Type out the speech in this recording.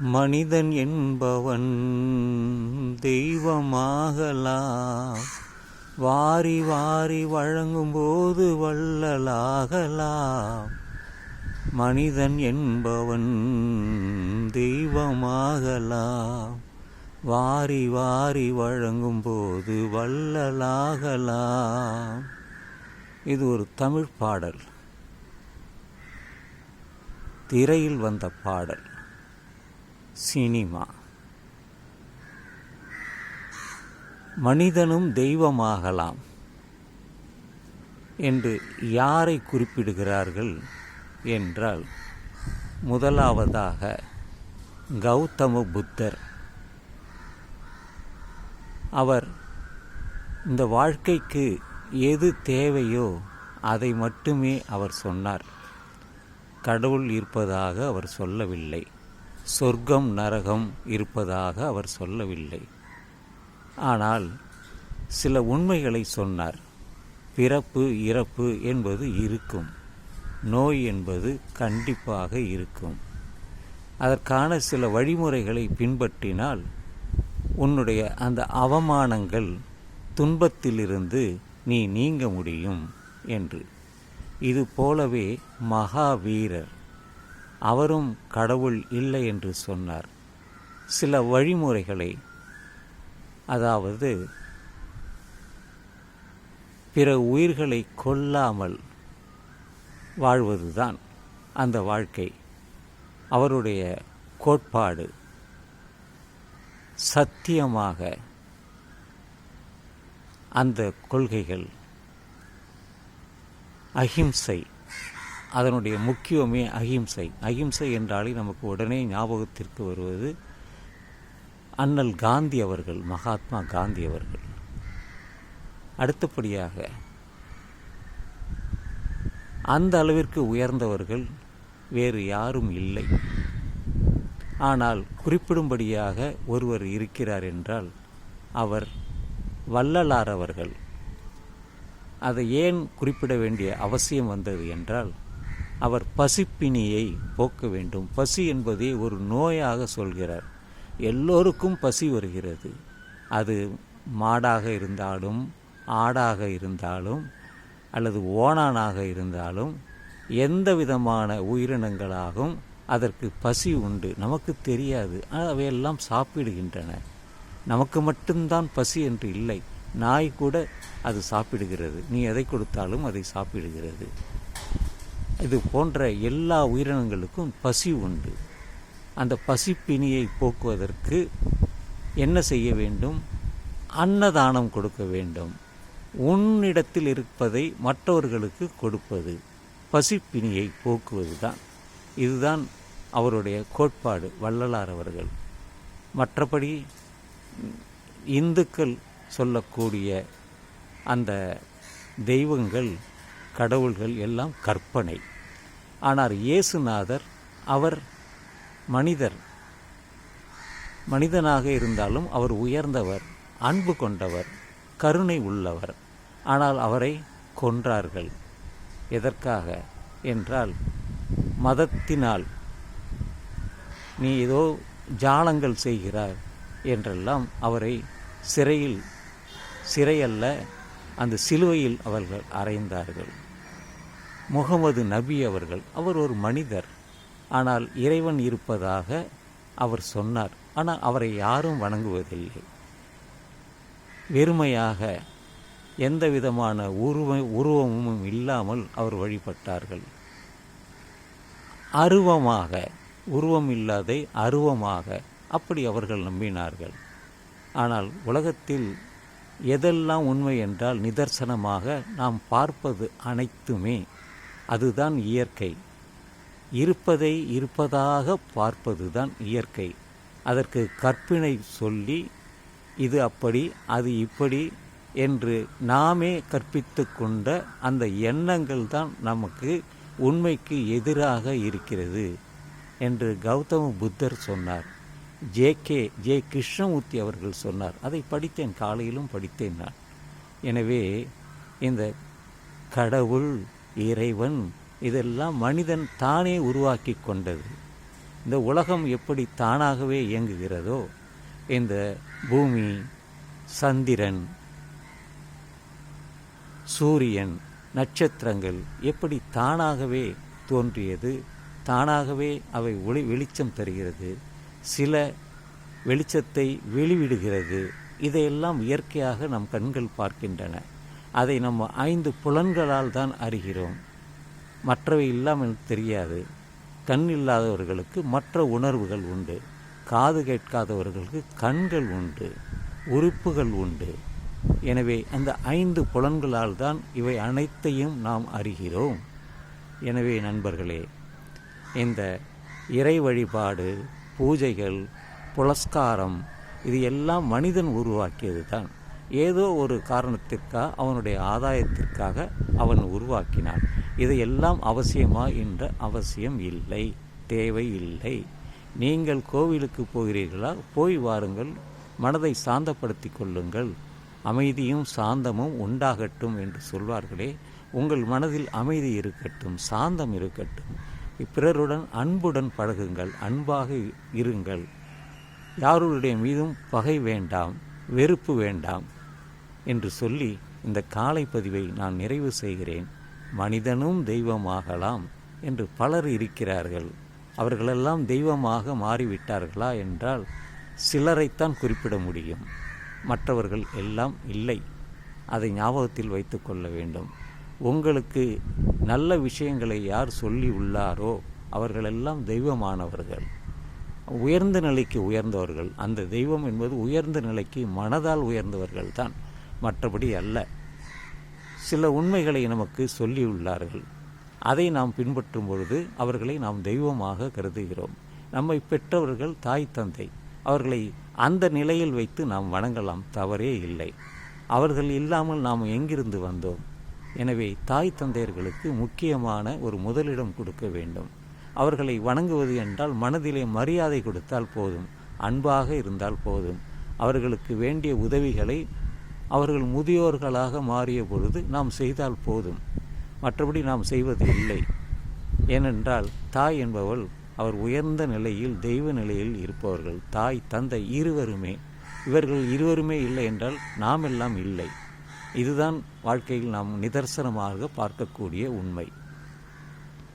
மனிதன் என்பவன் தெய்வமாகலாம். வாரி வாரி வழங்கும்போது வள்ளலாகலாம். மனிதன் என்பவன் தெய்வமாகலாம். வாரி வாரி வழங்கும்போது வள்ளலாகலாம். இது ஒரு தமிழ் பாடல். திரையில் வந்த பாடல். சினிமா. மனிதனும் தெய்வமாகலாம் என்று யாரை குறிப்பிடுகிறார்கள் என்றால் முதலாவதாக கௌதம புத்தர். அவர் இந்த வாழ்க்கைக்கு எது தேவையோ அதை மட்டுமே அவர் சொன்னார். கடவுள் இருப்பதாக அவர் சொல்லவில்லை. சொர்க்கம் நரகம் இருப்பதாக அவர் சொல்லவில்லை. ஆனால் சில உண்மைகளை சொன்னார். பிறப்பு இறப்பு என்பது இருக்கும். நோய் என்பது கண்டிப்பாக இருக்கும். அதற்கான சில வழிமுறைகளை பின்பற்றினால் உன்னுடைய அந்த அவமானங்கள் துன்பத்திலிருந்து நீ நீங்க முடியும் என்று. இது போலவே மகாவீரர். அவரும் கடவுள் இல்லை என்று சொன்னார். சில வழிமுறைகளை அதாவது பிற உயிர்களை கொல்லாமல் வாழ்வதுதான் அந்த வாழ்க்கை. அவருடைய கோட்பாடு சத்தியமாக அந்த கொள்கைகள் அஹிம்சை அதனுடைய முக்கியமே அகிம்சை அகிம்சை என்றாலே நமக்கு உடனே ஞாபகத்திற்கு வருவது அண்ணல் காந்தி அவர்கள் மகாத்மா காந்தி அவர்கள். அடுத்தபடியாக அந்த அளவிற்கு உயர்ந்தவர்கள் வேறு யாரும் இல்லை. ஆனால் குறிப்பிடும்படியாக ஒருவர் இருக்கிறார் என்றால் அவர் வள்ளலார் அவர்கள். அதை ஏன் குறிப்பிட வேண்டிய அவசியம் வந்தது என்றால் அவர் பசிப்பினியை போக்க வேண்டும். பசி என்பதை ஒரு நோயாக சொல்கிறார். எல்லோருக்கும் பசி வருகிறது. அது மாடாக இருந்தாலும் ஆடாக இருந்தாலும் அல்லது ஓணானாக இருந்தாலும் எந்த விதமான உயிரினங்களாகவும் அதற்கு பசி உண்டு. நமக்கு தெரியாது. அவையெல்லாம் சாப்பிடுகின்றன. நமக்கு மட்டும்தான் பசி என்று இல்லை. நாய் கூட அது சாப்பிடுகிறது. நீ எதை கொடுத்தாலும் அதை சாப்பிடுகிறது. இது போன்ற எல்லா உயிரினங்களுக்கும் பசி உண்டு. அந்த பசிப்பினியை போக்குவதற்கு என்ன செய்ய வேண்டும்? அன்னதானம் கொடுக்க வேண்டும். உன்னிடத்தில் இருப்பதை மற்றவர்களுக்கு கொடுப்பது. பசிப்பினியை போக்குவது தான் இதுதான் அவருடைய கோட்பாடு வள்ளலார் அவர்கள். மற்றபடி இந்துக்கள் சொல்லக்கூடிய அந்த தெய்வங்கள் கடவுள்கள் எல்லாம் கற்பனை. ஆனால் இயேசுநாதர் அவர் மனிதர். மனிதனாக இருந்தாலும் அவர் உயர்ந்தவர் அன்பு கொண்டவர் கருணை உள்ளவர். ஆனால் அவரை கொன்றார்கள். எதற்காக என்றால் மதத்தினால். நீ ஏதோ ஜாலங்கள் செய்கிறார் என்றெல்லாம் அவரை சிறையில் சிறையல்ல அந்த சிலுவையில் அவர்கள் அறைந்தார்கள். முகமது நபி அவர்கள் அவர் ஒரு மனிதர். ஆனால் இறைவன் இருப்பதாக அவர் சொன்னார். ஆனால் அவரை யாரும் வணங்குவதில்லை. வெறுமையாக எந்த விதமான உருவ உருவமும் இல்லாமல் அவர் வழிபட்டார்கள். அருவமாக உருவம் இல்லாதை அருவமாக அப்படி அவர்கள் நம்பினார்கள். ஆனால் உலகத்தில் எதெல்லாம் உண்மை என்றால் நிதர்சனமாக நாம் பார்ப்பது அனைத்துமே அதுதான் இயற்கை. இருப்பதை இருப்பதாக பார்ப்பதுதான் இயற்கை. அதற்கு கற்பினை சொல்லி இது அப்படி அது இப்படி என்று நாமே கற்பித்து கொண்ட அந்த எண்ணங்கள் தான் நமக்கு உண்மைக்கு எதிராக இருக்கிறது என்று கௌதம புத்தர் சொன்னார். ஜே கே ஜே கிருஷ்ணமூர்த்தி அவர்கள் சொன்னார். அதை படித்தேன் காலையிலும் படித்தேன் நான். எனவே இந்த கடவுள் இறைவன் இதெல்லாம் மனிதன் தானே உருவாக்கி கொண்டது. இந்த உலகம் எப்படி தானாகவே இயங்குகிறதோ இந்த பூமி சந்திரன் சூரியன் நட்சத்திரங்கள் எப்படி தானாகவே தோன்றியது தானாகவே அவை ஒளி வெளிச்சம் தருகிறது சில வெளிச்சத்தை வெளிவிடுகிறது இதையெல்லாம் இயற்கையாக நம் கண்கள் பார்க்கின்றன. அதை நம்ம ஐந்து புலன்களால் தான் அறிகிறோம். மற்றவை இல்லாமல் தெரியாது. கண் இல்லாதவர்களுக்கு மற்ற உணர்வுகள் உண்டு. காது கேட்காதவர்களுக்கு கண்கள் உண்டு. உறுப்புகள் உண்டு. எனவே அந்த ஐந்து புலன்களால் தான் இவை அனைத்தையும் நாம் அறிகிறோம். எனவே நண்பர்களே இந்த இறை வழிபாடு பூஜைகள் புலஸ்காரம் இது எல்லாம் மனிதன் உருவாக்கியது தான் ஏதோ ஒரு காரணத்திற்காக அவனுடைய ஆதாயத்திற்காக அவன் உருவாக்கினான். இதையெல்லாம் அவசியமா என்ற அவசியம் இல்லை தேவை இல்லை. நீங்கள் கோவிலுக்கு போகிறீர்களா? போய் வாருங்கள். மனதை சாந்தப்படுத்திக் கொள்ளுங்கள். அமைதியும் சாந்தமும் உண்டாகட்டும் என்று சொல்வார்களே. உங்கள் மனதில் அமைதி இருக்கட்டும் சாந்தம் இருக்கட்டும். பிறருடன் அன்புடன் பழகுங்கள் அன்பாக இருங்கள். யாருடைய மீதும் பகை வேண்டாம் வெறுப்பு வேண்டாம். என்று சொல்லி இந்த காலை பதிவை நான் நிறைவு செய்கிறேன். மனிதனும் தெய்வமாகலாம் என்று பலர் இருக்கிறார்கள். அவர்களெல்லாம் தெய்வமாக மாறிவிட்டார்களா என்றால் சிலரைத்தான் குறிப்பிட முடியும். மற்றவர்கள் எல்லாம் இல்லை. அதை ஞாபகத்தில் வைத்து கொள்ள வேண்டும். உங்களுக்கு நல்ல விஷயங்களை யார் சொல்லி உள்ளாரோ அவர்களெல்லாம் தெய்வமானவர்கள். உயர்ந்த நிலைக்கு உயர்ந்தவர்கள். அந்த தெய்வம் என்பது உயர்ந்த நிலைக்கு மனதால் உயர்ந்தவர்கள் தான் மற்றபடி அல்ல. சில உண்மைகளை நமக்கு சொல்லியுள்ளார்கள் அதை நாம் பின்பற்றும் பொழுது அவர்களை நாம் தெய்வமாக கருதுகிறோம். நம்மை பெற்றவர்கள் தாய் தந்தை. அவர்களை அந்த நிலையில் வைத்து நாம் வணங்கலாம். தவறே இல்லை. அவர்கள் இல்லாமல் நாம் எங்கிருந்து வந்தோம்? எனவே தாய் தந்தையர்களுக்கு முக்கியமான ஒரு முதலிடம் கொடுக்க வேண்டும். அவர்களை வணங்குவது என்றால் மனதிலே மரியாதை கொடுத்தால் போதும். அன்பாக இருந்தால் போதும். அவர்களுக்கு வேண்டிய உதவிகளை அவர்கள் முதியோர்களாக மாறிய பொழுது நாம் செய்தால் போதும். மற்றபடி நாம் செய்வது இல்லை. ஏனென்றால் தாய் என்பவள் அவர் உயர்ந்த நிலையில் தெய்வ நிலையில் இருப்பவர்கள். தாய் தந்தை இருவருமே இவர்கள் இருவருமே இல்லை என்றால் நாம் எல்லாம் இல்லை. இதுதான் வாழ்க்கையில் நாம் நிதர்சனமாக பார்க்கக்கூடிய உண்மை.